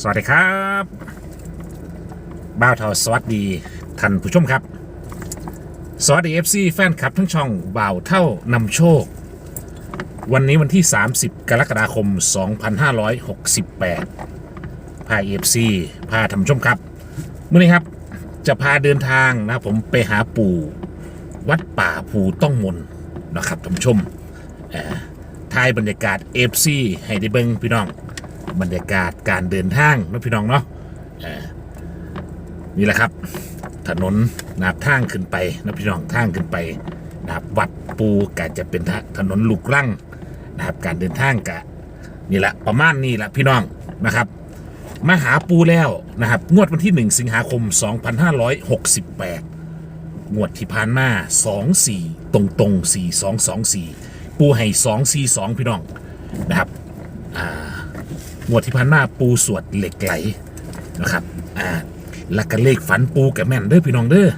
สวัสดีครับบ้าวทอสวัสดีท่านผู้ชมครับ สวัสดี FC แฟนคลับทั้งช่องบ่าวเท่านำโชค วันนี้วันที่ 30 กรกฎาคม 2568พา FC พาท่านผู้ชมครับเมื่อนี้ครับจะพาเดินทางนะผมไปหาปู่วัดป่าภูต้องมนนะครับท่านผู้ชมทายบรรยากาศ FC ให้ได้เบิ่งพี่น้อง บรรยากาศการเดินทางนาะพี่น้องเนาะอ่อนี่แหละครับ ถนนนาบทางขึ้นไปนะพี่น้องทางขึ้นไปนะครับวัดปูกะจะเป็นถนนลูกรังนะครับการเดินทางกะนี่แหละประมาณนี้แหละพี่น้องนะครับมาหาปูแล้วนะครับ งวดวันที่ 1 สิงหาคม 2568 งวดที่ผ่านมา 24 ตรงตรง 4224 ปูให้ 242 พี่น้องนะครับ อ่า งวดที่ผ่านมาปูสวดเหล็กไหลนะครับอ่าแล้วก็เลขฝันปูกับแม่นเด้อพี่น้องเด้อ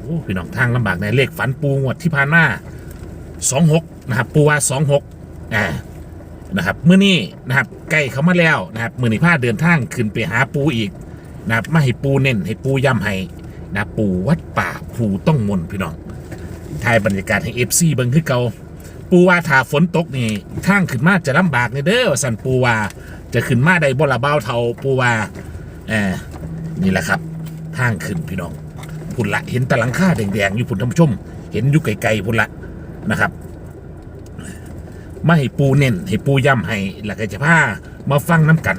โอ้พี่น้องทางลำบากในเลขฝันปูงวดที่ผ่านมาสองหกนะครับปูว่าสองหกอ่านะครับเมื่อนี้นะครับใกล้เข้ามาแล้วนะครับมือนี้พาเดินทางขึ้นไปหาปูอีกนะครับมาให้ปูเน้นให้ปูย้ำให้นะปูวัดป่าภูต้องมนพี่น้องถ่ายบรรยากาศให้เอฟซีเบิ่งคือเกาปูว่าถ้าฝนตกนี่ทางขึ้นมาจะลำบากเลยเด้อสันปูว่า จะขึ้นมาได้บ่ละเบ้าเท่าปูว่าเออนี่แหละครับ ทางขึ้นพี่น้องพุ่นละ เห็นตะลังค่าแดงๆอยู่พุ่นท่านผู้ชม เห็นอยู่ไกลๆพุ่นละนะครับมาให้ปูเน้นให้ปูย้ำให้แล้วก็จะพามาฟังน้ำกัน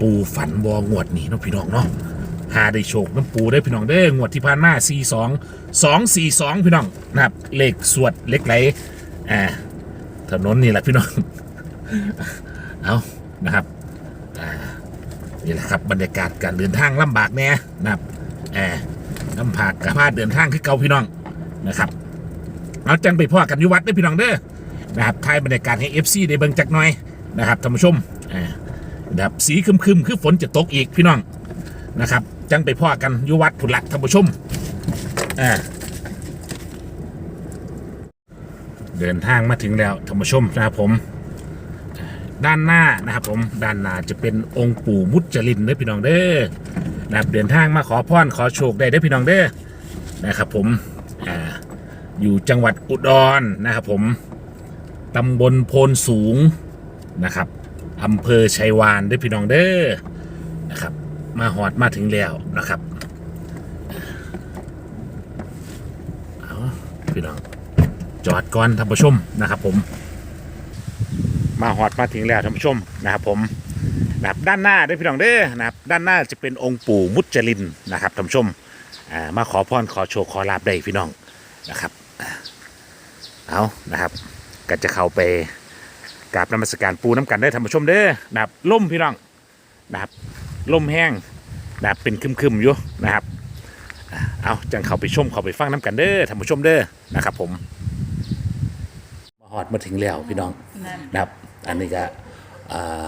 ปูฝันวองวดนี่เนาะพี่น้องเนาะหาได้โชคน้ำปูได้พี่น้องเด้งวดที่ผ่านมา42 242พี่น้องนะครับเลขสวดเลขไหลอ่าถนนนี่แหละพี่น้อง เอา นะครับนี่แหละครับบรรยากาศการเดินทางลำบากแน่นะครับแอบลำบากกับพาเดินทางคือเก่าพี่น้องนะครับเอาจังไปพ่อกันยุวัดได้อพี่น้องเด้อนะครับทายบรรยากาศให้ FC ได้เบิ่งจักหน่อยนะครับท่านผู้ชมนะครับสีครึมคือฝนจะตกอีกพี่น้องนะครับ จังไปพ่อกันยุวัดผุนละท่านผู้ชมอ่าเดินทางมาถึงแล้วท่านผู้ชมนะครับผม ด้านหน้านะครับผมด้านหน้าจะเป็นองค์ปู่มุจลินเด้อพี่น้องเด้อนะครับเดินทางมาขอพรขอโชคได้เด้อพี่น้องเด้อนะครับผมอ่าอยู่จังหวัดอุดรนะครับผมตำบลโพนสูงนะครับอำเภอชัยวานเด้อพี่น้องเด้อนะครับมาหอดมาถึงแล้วนะครับเอาพี่น้องจอดก่อนท่านผู้ชมนะครับผม มาหอดมาถึงแล้วท่านผู้ชมนะครับผมนะครับด้านหน้าด้วยพี่น้องเด้อนะครับด้านหน้าจะเป็นองค์ปู่มุจลินนะครับท่านผู้ชมอ่ามาขอพรขอโชคขอลาบได้พี่น้องนะครับเอานะครับก็จะเข้าไปกราบนมัสการปูน้ำกันได้ท่านผู้ชมเด้อนะครับล่มพี่น้องนะครับล่มแห้งนะครับเป็นคึมๆอยู่นะครับเอาจังเข้าไปชมเข้าไปฟังน้ำกันเด้อท่านผู้ชมเด้อนะครับผมมาฮอดมาถึงแล้วพี่น้องนะครับ อันนี้ก็อ่า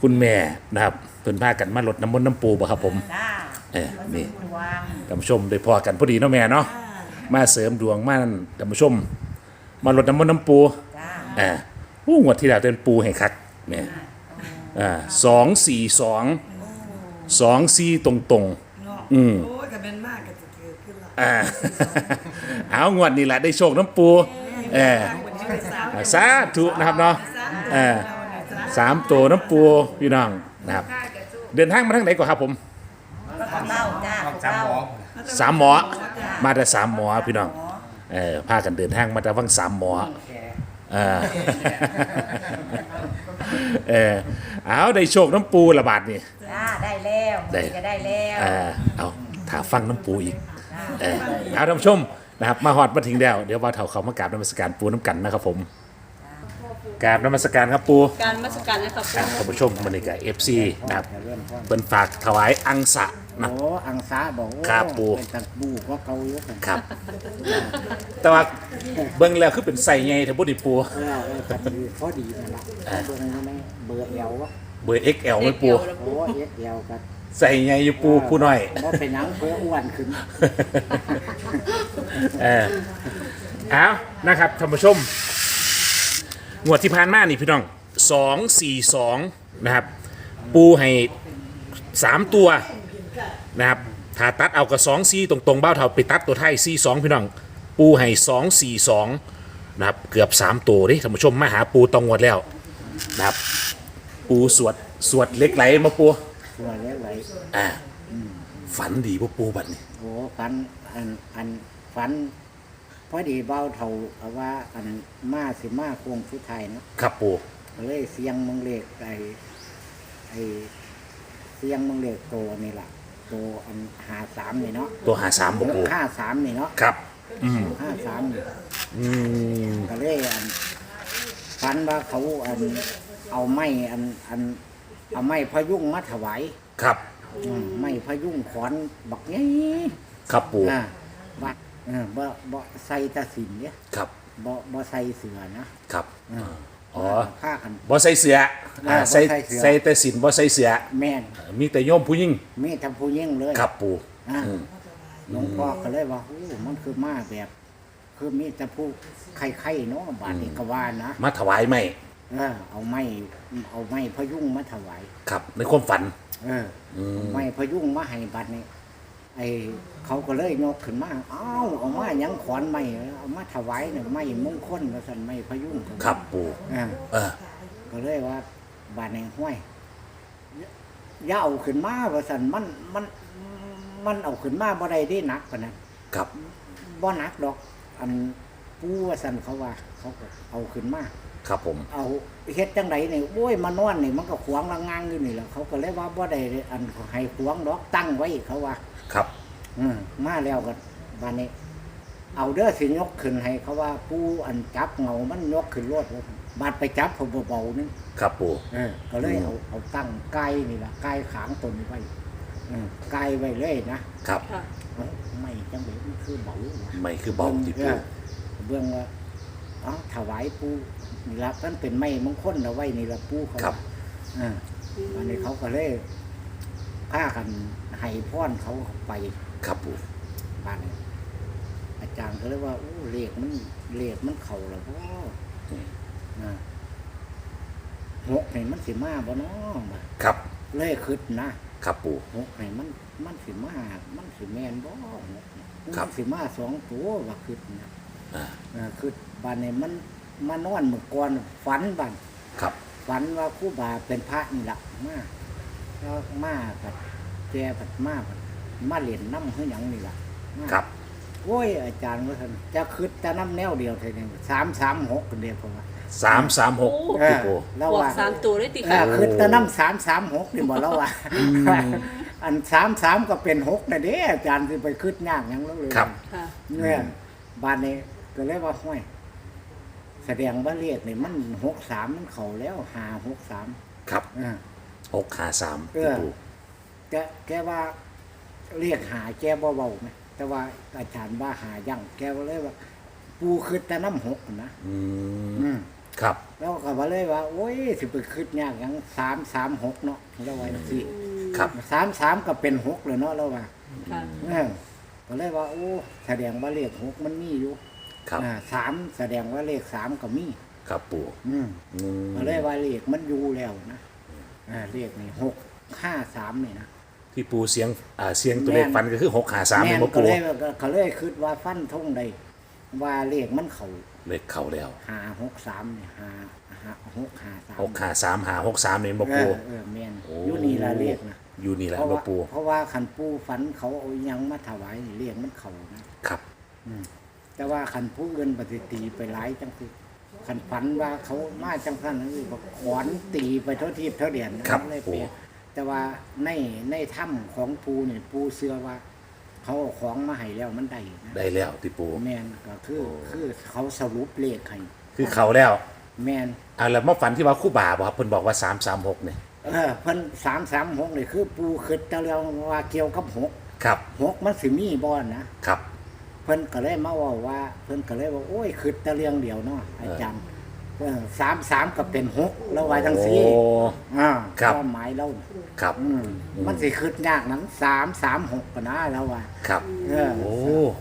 คุณแม่นะครับเพิ่นพากันมาลดน้ำมนต์น้ำปูบ่ครับผม จ้าเออนี่ วางท่านผู้ชมได้พอกันพอดีเนาะแม่เนาะมาเสริมดวงมาท่านผู้ชม มาลดน้ำมนต์น้ำปูจ้าอ่าอู้งวดที่แล้วเป็นปูให้คักแม่อ่าสองสี่สองสองสี่ตรงตรงๆอืมโอ้ยก็เป็นมากก็จะเกิดขึ้นละอ่า เอางวดนี้แหละได้โชคน้ำปูเออสาธุนะครับเนาะ เออสามตัวน้ำปูพี่น้องนะครับ เดินทางมาทางไหนก่อนครับผมเต้าจ้าเต้าสามหมอ มาแต่สามหมอพี่น้องเออพากันเดินทางมาแต่ฟังสามหมอเออเออเอาได้โชคน้ำปูระบาดนี่จ้าได้แล้วได้จะได้แล้วเออเอาถาฟังน้ำปูอีกเออเอาท่านผู้ชมนะครับมาหอดมาถึงแล้ว เดี๋ยวว่าเถาเขามากราบนมัสการปูน้ำกันนะครับผม กราบนมัสการครับปูการมาสการนะครับอะท่านผู้ชมมันนี่กับเอฟซีนะครับเป็นฝากถวายอังสะนะ โอ้อังสาบอกโอ้ครับปู่ เป็นตักบูก็เกาอยู่กันครับ แต่ว่าเบิ่งแล้วคือเป็นใส่ไงท่านผู้ดิปู เออเออกันดีพอดีนั่นแหละเบอร์นี้ไหมเบอร์เอลวะเบอร์ XL ไม่ปู โอ้เอสเอลกันใส่ไงอยู่ปูผู้น้อย ว่าเป็นหนังเพื่ออ้วนขึ้นเออเอานะครับท่านผู้ชม งวดที่ผ่านมานี่พี่น้องสองสี่สองนะครับ ปูให้สามตัวนะครับถ้าตัดเอากับสองซีตรงๆเบ้าเท่าไปตัดตัวไทยซีสองพี่น้อง ปูให้สองสี่สองนะครับเกือบสามตัวดิท่านผู้ชมมาหาปูตองงวดแล้วนะครับ ปูสวดสวดเหล็กไหลมาปูตัวเล็กไหลอ่าฝันดีปูปูบัดนี้โอ้ฝันอันอันฝันพ อดีเบาเท่าเอาว่า อันมาสิมาโควงสุดท้ายเนาะครับปูก็เลยเสียงมังเลขไอไอเสียงมังเลขโตนี่แหละโตอันหาสามนี่เนาะตัวหาสามปูปูห้าสามนี่เนาะครับ อืมห้าสามนี่อืมก็เลยอันฝันว่าเขาอันเอาไม้อันอันเอาไม้พยุงมาถวายครับ อืมไม้พยุงขอนบักนี้ ครับปู อ่าบัด เออบ่บ่ใส่ตะสินเนี่ยครับบ่บ่ใส่เสือนะครับอ๋อผ้ากัน บ่ใส่เสื้ออ่าอ่าบ่ใส่ใส่เสื้อ ใส่แต่สินบ่ใส่เสื้อแม่นมีแต่โยมผู้หญิงมีทำผู้ยิ่งเลยครับปูอ่าอืม หลวงพ่อก็เลยว่าโอ้มันคือมาแบบ คือมีแต่ผู้ไข่ๆเนาะบาดนี้ก็ว่านะมาถวายไหมเออเอาไม้เอาไม้พยุงมาถวาย ครับ ในความฝัน เอออืมไม้พยุงมาให้บัดนี้ ไอเขาก็เลยยกขึ้นมาอ้าวเอามาหยังขอนไม้เอามาถวายเนี่ยไม้มงคลว่าซั่นไม้พยุงครับปูอ่าเออก็เลยว่าบาดในห้วยอย่าเอาขึ้นมาว่าซั่นมันมันมันเอาขึ้นมาบ่ได้ได้หนักปานนั้นครับบ่หนักดอก อันปูว่าซั่นเขาว่า เขาก็เอาขึ้นมาครับผมเอา เฮ็ดจังไดนี่โอ้ยมานอนนี่มันก็ขวางละงางอยู่นี่แหละเขาก็เลยว่าบ่ได้อันให้ขวางดอกตั้งไว้เขาว่า ครับอืมมาแล้วก็บานนี้ เอาเด้อสิยกขึ้นให้เขาว่าปูอันจับเงามันยกขึ้นรถว่าบาดไปจับผมเบาๆนึงครับปูเออก็เลยเอาเอาตั้งไกลนี่ล่ะไกลขางตนไว้อืมไกลไว้เลยนะครับค่ะเอ้าไม่จังเลยมันคือเบาว่ะไม่คือเบาที่เอปูอเบื้องว่าอ๋อถวายปู นี่ละมันเป็นไม้มงคลเอาไว้นี่ละปูเขาครับ อ่าอันนี้เขาก็เลยพากันให้พรเขาไปครับปูบ้านนี้อาจารย์ก็เลยว่าโอ้เลขมันเลขมันเข่าแล้วพ่ออืมนะหกนี่มันสิมาบ่เนาะบ่ครับเลยคิดนะครับปู หกนี่มันมันสิมา มันสิแม่นบ่หกนี่ครับ มันสิมาสองตัวว่าคิดนะ อ่าเออคิดบ้านนี้มัน มานอนเมื่อก่อนฝันบ้านครับ ฝันว่าครูบาเป็นพระนี่ล่ะมาแล้วมากับแกผัดมาผัดมาเรียนน้ำเฮือหยังนี่ล่ะมาครับ โอ้ยอาจารย์ว่าท่านจะคืดจะน้ำแนวเดียวเท่านี้สามสามหกคนเดียวผมว่าสามสามหกโอ้ที่ปู แล้วบวกว่า สามตัวได้ติเอค่ะอคืดจะน้ำสามสามหกนี่บอกแล้วว่า อันสามสามก็เป็นหกนะเด้อาจารย์จะไปคืดยากหยังแล้วเลยครับ ค่ะ เนี่ยบ้านนี้ก็เลยว่าห้วย แสดงว่าเรียกนี่มันหกสามมันเข่าแล้วหาหกสามครับอ่า หกหาสามเอที่อปูแกแกว่าเรียกหาแกเบาๆไหมแต่ว่าอาจารย์ว่าหายังแกก็เลยว่า ปูคืดแต่น้ำหกนะอืมอืมครับ แล้วก็ว่าเลยว่า โอ้ยสิไปคืดยากหยังสามสามหกเนาะแล้วว่าสิครับ สามสามก็เป็นหกเลยเนาะแล้วว่าค่ะ เออก็เลยว่า โอ้แสดงว่าเลขหกมันมีอยู่ ครับ อ่าสามแสดงว่าเลขสามก็มี ครับปูอืมอืมก็เลยว่าเลขมันอยู่แล้วนะอ่าเลขนี่หกห้าสามนี่นะที่ปูเสียงอ่าเสียงตัวเลขฟันก็คือหกหาสามแม่เป็นนบ่ก็ปูเลยก็เลยคิดว่าฟันทงใดว่าเลขมันเขาเลขเข้าแล้วหาหกสามเนี่ยหาหาหกหาสามหกหาสามหาหกสามเนี่ยบ่เอปูอเออแม่นโอ้อยู่นี่ละเลขนะอยู่นี่แหละเพราะบ่ว่าปูเพราะว่าขันปูฝันเขาเอาหยังมาถวายนี่เลขมันเขานะครับ แต่ว่าขันผู้เงินปฏิตีไปหลายจังคือขันฝันว่าเขามาจังสั้นนั่นคือบอกขอนตีไปเท่าทีเท่าเดียนนะครับเลยเปรียบแต่ว่าในในถ้ำของปูเนี่ยปูเชื่อว่า เขาเอาของมาให้แล้วมันได้นะได้แล้วที่ปูแมนก็คือคือเขาสรุปเลขให้คือเขาแล้ว แมนอ่าแล้วมาฝันที่ว่าคู่บ่าบ่ครับเพิ่นบอกว่าสามสามหกเนี่ยเออเพิ่นสามสามหกนี่คือปูคิดแต่เรื่องว่าเกี่ยวกับหกครับหกมันสิมีบ่นะครับ เพิ่นก็เลยมาเว่าว่า เพิ่นก็เลยว่าโอ้ยคิดแต่เรื่องเดียวเนาะอาจารย์เออสามสามก็เป็นหกแล้วว่าจังซี่โอ้ อ่าครับความหมายเราครับอืม มันสิคิดยากนั้นสามสามหกก็นะแล้วว่า ครับ เออโอ้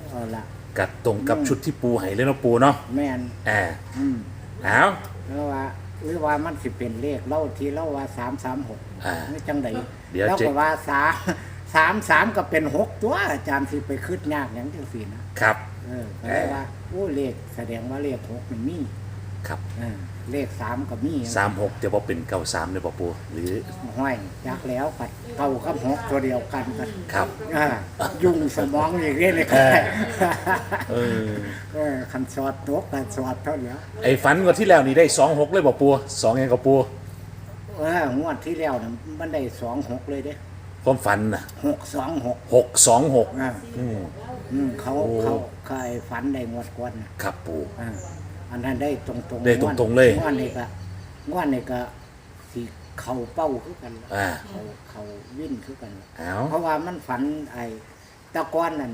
เอาละกัดตรงกับชุดที่ปูให้เลยเนาะปูเนาะแม่นแอบอืมเอาแล้วว่าหรือว่ามันสิเป็นเลขเล่าที่เล่าว่าสามสามหกอ่า ไม่จังใดเดี๋ยวแล้วเจ๊ ก็ว่าสาม สามสามก็เป็นหกตัวอาจารย์สิไปคืดยากอย่างจังสี่นะครับ เออก็เลยว่าโอ้เลขแสดงว่าเลขหกมันมีครับเออเลขสามก็มีสามหกจะบอกเป็นเก้าสามเลยป่ะปูหรือ ห้อยยักแล้วกัดเก้ากับหกตัวเดียวกันกันครับ อ่ายุ่งสมองอีกเรื่อยเลยครับเออ เออคันสอดตกกันสอดเท่านี้ไอ้ฝันงวันที่แล้วนี่ได้สองหกเลยป่ะปูสองยังกับปูเอองวดที่แล้วนะมันได้สองหกเลยเด้ ความฝันนะหกสองหกหกสองหกอ่าอืม อืมเขาโอ้ เขาเคยฝันได้งวดก่อนน่ะครับปูอ่าอันนั้นได้ตรงตรงได้ตรงๆเลย งวดนี้ก็งวดนี้ก็สีเข่าเป้าคือกันล่ะอ่าเขาเขาวิ่นคือกันล่ะเอา เพราะว่ามันฝันไอ้ตะก้อนนั่น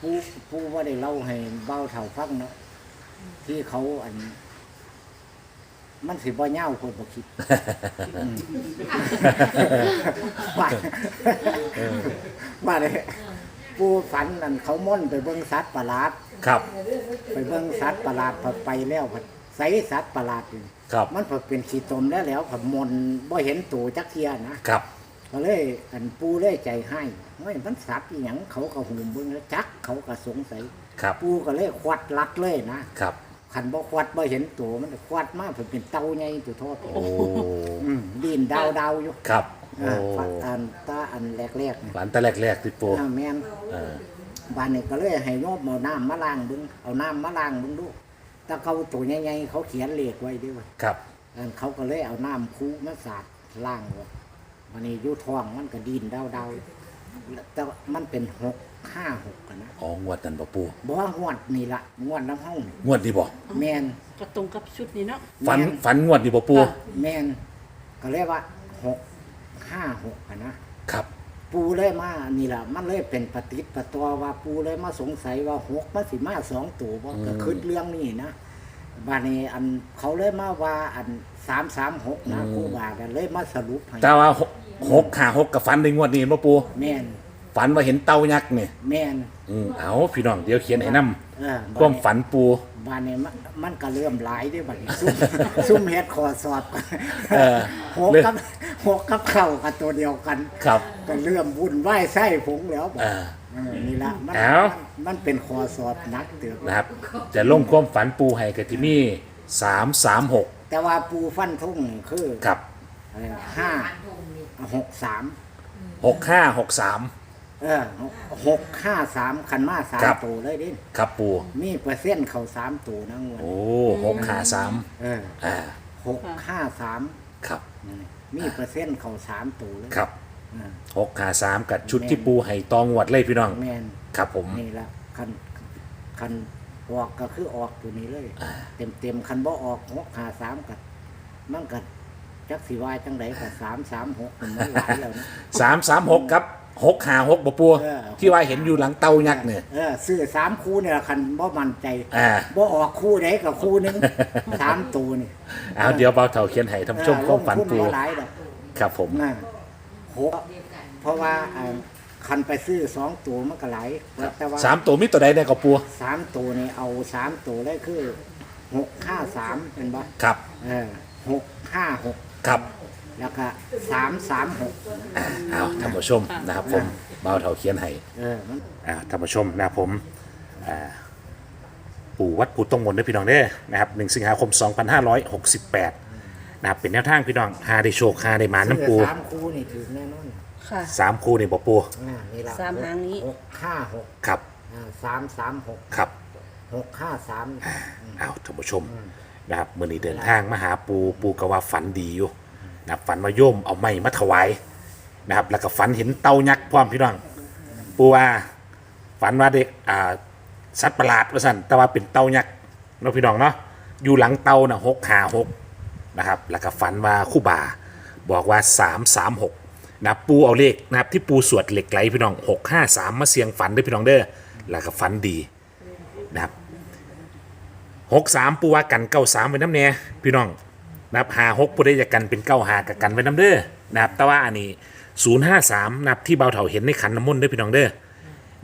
ผู้ผู้ว่าได้เล่าให้เบ้าเท่าฟังเนาะที่เขาอัน มันสิบ่เน่าคนบ่คิดอืมว่าว่าเลยผู้ฝันนั่นเขาม่อนไปเบิ่งสัตว์ประหลาด ครับ ไปเบิ่งสัตว์ประหลาดพอไปแล้วพอใส่สัตว์ประหลาดอยู่ครับ มันพอเป็นขี้ตมแล้วแล้วพอมนบ่เห็นตัวจักเทียนะครับ ก็เลยอันปูเลยใจให้เฮ้ยมันสัตว์อีหยังเขาก็หูเบิ่งแล้วจักเขาก็สงสัยครับ ปูก็เลยควัดลัดเลยนะครับ ขันบ่ควัดบ่เห็นตัวมันควัดมาเพิ่นเป็นเต่าใหญ่ตัวโทษโอ้อืมดินดาวดาวๆอยู่ครับโอ้อ่าฝันอันตาอันแรกๆนี่ฝันแต่แรกๆติดปูอ่าแม่น เออ บ้านนี้ก็เลยให้โยมเอาน้ำมาล้างเบึงเอาน้ำมาล้างเบึงดูแต่เขาตัวใหญ่ๆเขาเขียนเลขไว้ด้วยครับ อันเขาก็เลยเอาน้ำคูมาสาดล้างไว้วันนี้อยุท้องมันก็ดินเดาๆแต่มันเป็นหก ห้าหกกันนะอ๋องวดนั้นป่ะปูบ่ว่างวดนี่ละงวดน้ำเฮ้านี่งวดนี้บ่แมนก็ตรงกับชุดนี้เนาะ ฝันแม่นฝันงวดนี้ป่ะปูค่ะ แมนก็เรียกว่าหกห้าหกกันนะครับ ปูเลยมานี่แหละมันเลยเป็นปฏิดประตัวว่าปูเลยมาสงสัยว่าหกมันสิมาสองตัวบ่ก็คืดเรื่องนี้นะบานนี้อันเขาเลยมาว่าอันสามสามหกนะครูบาก็เลยมาสรุปให้แต่ว่าหกหกขาหกกับฝันในงวดนี้ป่ะปูแม่น ฝันว่าเห็นเต่ายักษ์เนี่ยแม่นอืมเอาพี่น้องเดี๋ยวเขียนให้นํเออความฝันปูบานนี้มันมันก็เริ่มหลายเด้วยบัดนี้ซุ่ม ซุ่มเฮ็ดคอสอบเออ หกเรื่องกับหกกับเข้ากับตัวเดียวกัน ครับ ก็เริ่มวุ่นวายไส้ผงแล้วบัดอ่าเออนี่ละมันเอา มันเป็นคอสอบหนักเตือนะครับ จะลงความฝันปูให้กับที่นี่สามสามหกแต่ว่าปูฟันทุ่งคือครับอะไรนะห้าหกสามหกห้าหกสาม เออหกห้าสามคันมาสามครับ ตัวเลยเดิครับปูมีเปอร์เซ็นต์เขาสามตัวนะงวดโอ้หกห้าสามเอออ่าหกห้าสามครับมีเปอร์เซ็นต์เขาสามตัวเลยครับเออ หกห้าสามกับชุดที่ปูให้ตองวดเลยพี่น้องแมนครับผม นี่ละคันคันออกก็คือออกตัวนี้เลย อ่า เต็มเต็มๆคันบ่ออกหกห้าสามกัมันกัจักสีวายจังไดกับสามสามหกมันไม่หลายแล้วนะ สามสามหกครับ หกห้าหกบ่ปูเออ ที่ว่าเห็นอยู่หลังเตายักษ์เนี่ย เออซื้อสามคู่เนี่ยคันบ่มั่นใจอ่า บ่ออกคู่ใดกับคู่หนึง สามตัวนี่เอาเดี๋ยวเบาเถาเขียนให้ท่านผู้ชมความฝันเออลงทุปูบ่หลายดอกครับผมนะหกเพราะว่าอ่าคันไปซื้อสองตัวมันก็หลายแต่ว่าสามตัวมีตัวใดได้กับปูสามตัวนี่เอาสามตัวได้คือหกห้าสามเป็นบ่ครับเออหกห้าหกครับ แล้วก็สามสามหกอ่าเอาท่านผู้ชมนะครับผมเบาเถาเขียนให้เออมันอ่าท่านผู้ชมนะครับผมอ่าปู่วัดปู่ตรงมนต์ด้วยพี่น้องเด้อนะครับ1สิงหาคม 2568นะครับเป็นแนวทางพี่น้องหาได้โชคหาได้หมาน้ำปูสามคู่นี่ถือแน่นอนค่ะ สามคู่นี่บ่ปูอ่านี่ละสามหางนี้ หกห้าหกครับอ่าสามสามหกครับหกห้าสาม เอาท่านผู้ชมนะครับมื่อนี้เดินทางมาหาปูปูก็ว่าฝันดีอยู่ นะครับฝันมาโยมเอาไม้มาถวายนะครับ แล้วก็ฝันเห็นเต่ายักษ์พร้อมพี่น้องปูว่าฝันว่าเด็กอ่าสัตว์ประหลาดว่าสั่นแต่ว่าเป็นเต่ายักษ์เนาะพี่น้องเนาะอยู่หลังเต่านะหกหาหกนะครับ แล้วก็ฝันว่าคู่บ่าบอกว่าสามสามหกนะปูเอาเลขนะครับที่ปูสวดเหล็กไหลพี่น้องหกห้าสามมาเสียงฝันด้วยพี่น้องเด้อแล้วก็ฝันดีนะครับหกสามปูว่ากันเก้าสามไว้น้ำเน่พี่น้อง นะครับหาหกปูได้จะกันเป็นเก้าหากับกันไว้น้ำเด้อนะครับแต่ว่าอันนี้ศูนย์ห้าสามนะครับที่เบาเถาเห็นในขันน้ำมนต์ด้วยพี่น้องเด้อ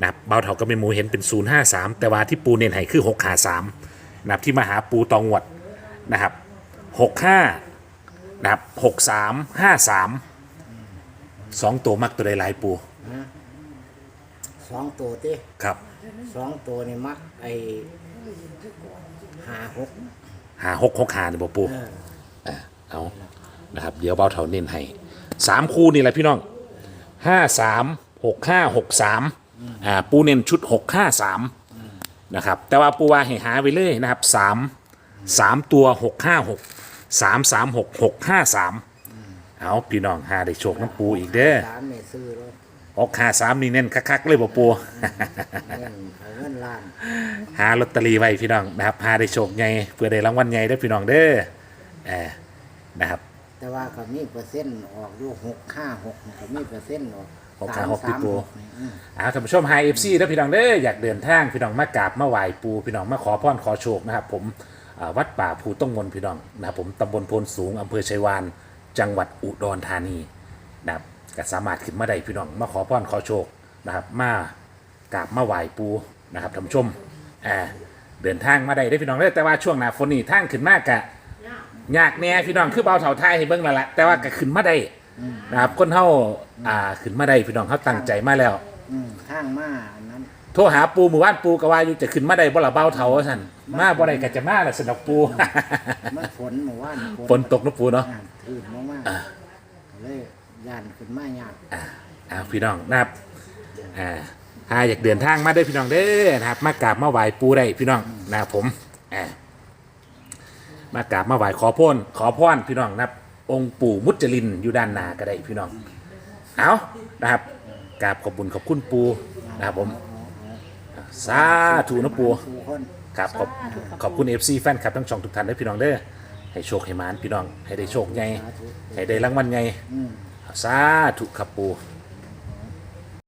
นะครับเบาเถาก็เป็นหมูเห็นเป็น053แต่ว่าที่ปูเน้นให้คือ653นะครับที่มาหาปูตองวดนะครับ65นะครับหกสามห้าสามสองตัวมักตัวใดหลายปูนะสองตัวติครับสองตัวนี่มักไอ้ห้าหกหาหกหกหาเนี่ยบ่ปูเออ เอานะครับ เดี๋ยวเบาเท่าเน้นให้สามคู่นี่แหละพี่น้องห้าสามหกห้าหกสามอ่าปูเน้นชุดหกห้าสามนะครับ แต่ว่าปูว่าให้หาไปเลยนะครับสามสามตัวหกห้าหกสามสามหกหกห้าสามเอาพี่น้องหาได้โชคน้ำปูอีกเด้อสามเนี่ซื้อกหาสามนี่เน้นคักๆเลยบ่ปูเงินเอาเงินล้านหาลอตเตอรี่ไว้พี่น้องนะครับหาได้โชคใหญ่เพื่อได้รางวัลใหญ่ได้พี่น้องเด้อเออ นะครับ แต่ว่าก็มีเปอร์เซ็นต์ออกอยู่หกห้าหกก็มีเปอร์เซ็นต์ออกหกห้าหกสมพี่ปูสามนี่อืมอาท่านผู้ชมไฮเอฟซีแล้วพี่น้องเด้ออยากเดินทางพี่น้องมากราบมาไหว้ปูพี่น้องมาขอพรขอโชคนะครับผมอ่าวัดป่าภูต้องมนพี่น้องนะครับผมตำบลโพนสูงอำเภอชัยวานจังหวัดอุดรธานีนะครับก็สามารถขึ้นมาได้พี่น้องมาขอพรขอโชคนะครับมากราบมาไหว้ปูนะครับท่านผู้ชมอ่าเดินทางมาได้ได้อพี่น้องเด้อแต่ว่าช่วงหน้าฝนนี่ทางขึ้นมากกะ ยากแน่พี่น้องคือเบาเถาไทยให้เบิ่งแล้วละแต่ว่าก็ขึ้นมาได้นะครับคนเฮาอ่าขึ้นมาได้พี่น้องเขาตั้งใจมาแล้ว อืมข้างมาอันนั้นโทรหาปูหมู่บ้านปูก็ว่าอยู่จะขึ้นมาได้บ่ละเบ้าเถาสั่นมาบ่ได้ก็จะมาละสนอกปู มันฝนเมื่อวานฝนตกนะปูเนาะ อ่ถืนมากๆเลยย่านขึ้นมายากอ่าพี่น้องนะครับอ่าถ้าอยากเดินทางมาได้อพี่น้องเด้อนะครับ มากราบมาไหว้ปูได้พี่น้องนะครับผมอ่า มากราบมาไหว้ขอพรขอพรพี่น้องนะครับ องค์ปู่มุจลินอยู่ด้านหน้าก็ได้พี่น้อง เอานะครับกราบขอบบุญขอบคุณปูนะครับผมสาธุนะปูทุกครับขอบขอบคุณ FC แฟนคลับทั้งช่องทุกท่านด้วยพี่น้องเด้อให้โชคให้มานพี่น้องให้ได้โชคใหญ่ให้ได้รางวัลใหญ่อืมสาธุครับปู